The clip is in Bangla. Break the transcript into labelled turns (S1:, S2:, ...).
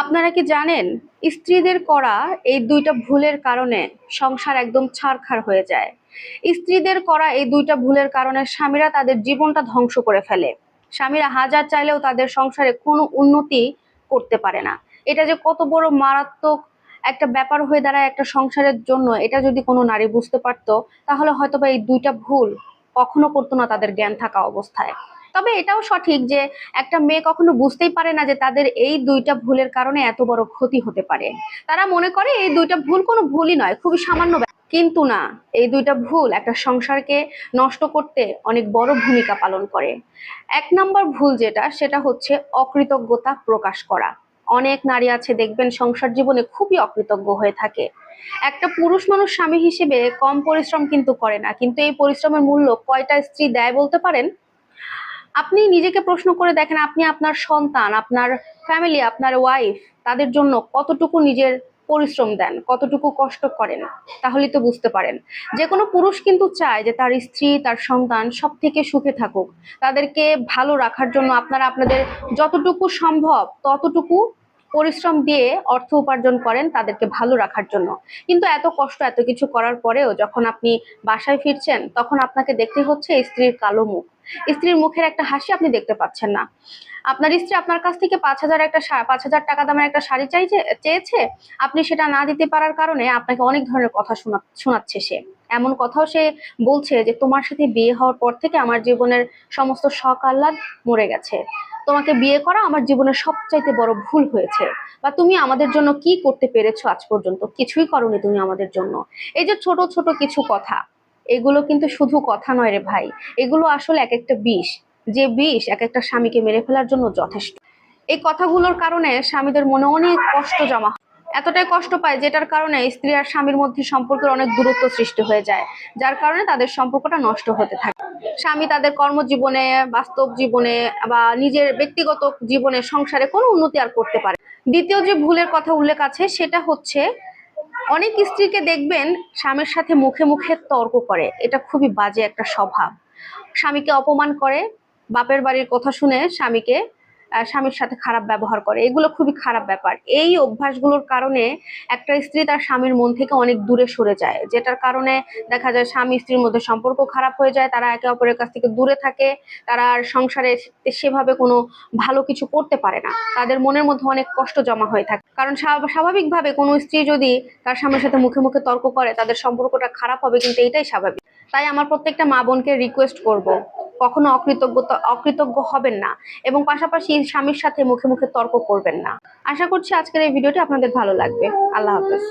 S1: আপনারা কি জানেন, স্ত্রীদের করা এই দুইটা ভুলের কারণে সংসার একদম ছাড়খাড় হয়ে যায়। স্ত্রীদের করা এই দুইটা ভুলের কারণে স্বামীরা তাদের জীবনটা ধ্বংস করে ফেলে। স্বামীরা হাজার চাইলেও তাদের সংসারে কোনো উন্নতি করতে পারে না। এটা যে কত বড় মারাত্মক একটা ব্যাপার হয়ে দাঁড়ায় একটা সংসারের জন্য, এটা যদি কোনো নারী বুঝতে পারতো, তাহলে হয়তোবা এই দুইটা ভুল কখনো করতো না তাদের জ্ঞান থাকা অবস্থায়। তবে এটাও সঠিক যে একটা মেয়ে কখনো বুঝতেই পারে না যে তাদের এই দুইটা ভুলের কারণে এত বড় ক্ষতি হতে পারে। তারা মনে করে এই দুইটা ভুল কোনো ভুলই নয়, খুবই সামান্য কিন্তু না, এই দুইটা ভুল একটা সংসারকে নষ্ট করতে অনেক বড় ভূমিকা পালন করে। এক নম্বর ভুল যেটা, সেটা হচ্ছে অকৃতজ্ঞতা প্রকাশ করা। অনেক নারী আছে, দেখবেন সংসার জীবনে খুবই অকৃতজ্ঞ হয়ে থাকে। একটা পুরুষ মানুষ স্বামী হিসেবে কম পরিশ্রম কিন্তু করে না, কিন্তু এই পরিশ্রমের মূল্য কয়টা স্ত্রী দেয় বলতে পারেন? আপনি নিজেকে প্রশ্ন করে দেখেন, আপনি আপনার সন্তান, আপনার ফ্যামিলি আপনার ওয়াইফ তাদের জন্য কতটুকু নিজের পরিশ্রম দেন, কতটুকু কষ্ট করেন, তাহলে তো বুঝতে পারেন। যে কোনো পুরুষ কিন্তু চায় যে তার স্ত্রী, তার সন্তান সব থেকে সুখে থাকুক। তাদেরকে ভালো রাখার জন্য আপনারা আপনাদের যতটুকু সম্ভব, ততটুকু পরিশ্রম দিয়ে অর্থ উপার্জন করেন তাদেরকে ভালো রাখার জন্য। কিন্তু এত কষ্ট, এত কিছু করার পরেও যখন আপনি বাসায় ফিরছেন, তখন আপনাকে দেখতে হচ্ছে স্ত্রীর কালো মুখ। স্ত্রীর মুখের একটা হাসি আপনি দেখতে পাচ্ছেন না। আপনার স্ত্রী আপনার কাছ থেকে পাঁচ হাজার একটা পাঁচ হাজার টাকা দামের একটা শাড়ি চাইছে, চেয়েছে, আপনি সেটা না দিতে পারার কারণে আপনাকে অনেক ধরনের কথা শোনা, শোনাচ্ছে সে। এমন কথাও সে বলছে যে, তোমার সাথে বিয়ে হওয়ার পর থেকে আমার জীবনের সমস্ত শখ আহ্লাদ মরে গেছে। তোমাকে বিয়ে করা আমার জীবনের সবচাইতে বড় ভুল হয়েছে। বা তুমি আমাদের জন্য কি করতে পেরেছ আজ পর্যন্ত? কিছুই করনি তুমি আমাদের জন্য। এই যে ছোট ছোট কিছু কথা, এগুলো কিন্তু শুধু কথা নয় রে ভাই। এগুলো আসলে এক একটা বিষ। যে বিষ এক একটা স্বামীকে মেরে ফেলার জন্য যথেষ্ট। এই কথাগুলোর কারণে স্বামীদের মনে অনেক কষ্ট জমা। এতটাই কষ্ট পায় যেটার কারণে স্ত্রী আর স্বামীর মধ্যে সম্পর্কের অনেক দূরত্ব সৃষ্টি হয়ে যায়। যার কারণে তাদের সম্পর্কটা নষ্ট হতে থাকে। স্বামী তাদের কর্মজীবনে, বাস্তব জীবনে বা নিজের ব্যক্তিগত জীবনে সংসারে কোনো উন্নতি আর করতে পারে দ্বিতীয় যে ভুলের কথা উল্লেখ আছে, সেটা হচ্ছে অনেক স্ত্রীকে দেখবেন স্বামীর সাথে মুখে মুখে তর্ক করে। এটা খুবই বাজে একটা স্বভাব। স্বামীকে অপমান করে, বাপের বাড়ির কথা শুনে স্বামীকে স্বামীর সাথে খারাপ ব্যবহার করে। এগুলো খুবই খারাপ ব্যাপার। এই অভ্যাসগুলোর কারণে একটা স্ত্রী তার স্বামীর মন থেকে অনেক দূরে সরে যায়, যেটার কারণে দেখা যায় স্বামী স্ত্রীর মধ্যে সম্পর্ক খারাপ হয়ে যায়, তারা একে অপরের কাছ থেকে দূরে থাকে, তারা আর সংসারে সেভাবে কোনো ভালো কিছু করতে পারে না। তাদের মনের মধ্যে অনেক কষ্ট জমা হয়ে থাকে। কারণ স্বাভ- স্বাভাবিকভাবে কোনো স্ত্রী যদি তার স্বামীর সাথে মুখে মুখে তর্ক করে, তাদের সম্পর্কটা খারাপ হবে, কিন্তু এটাই স্বাভাবিক। তাই আমার প্রত্যেকটা মা বোনকে রিকোয়েস্ট করব কখনো অকৃতজ্ঞতা, অকৃতজ্ঞ হবেন না এবং পাশাপাশি স্বামীর সাথে মুখে মুখে তর্ক করবেন না। আশা করছি আজকের এই ভিডিওটি আপনাদের ভালো লাগবে। আল্লাহ হাফেজ।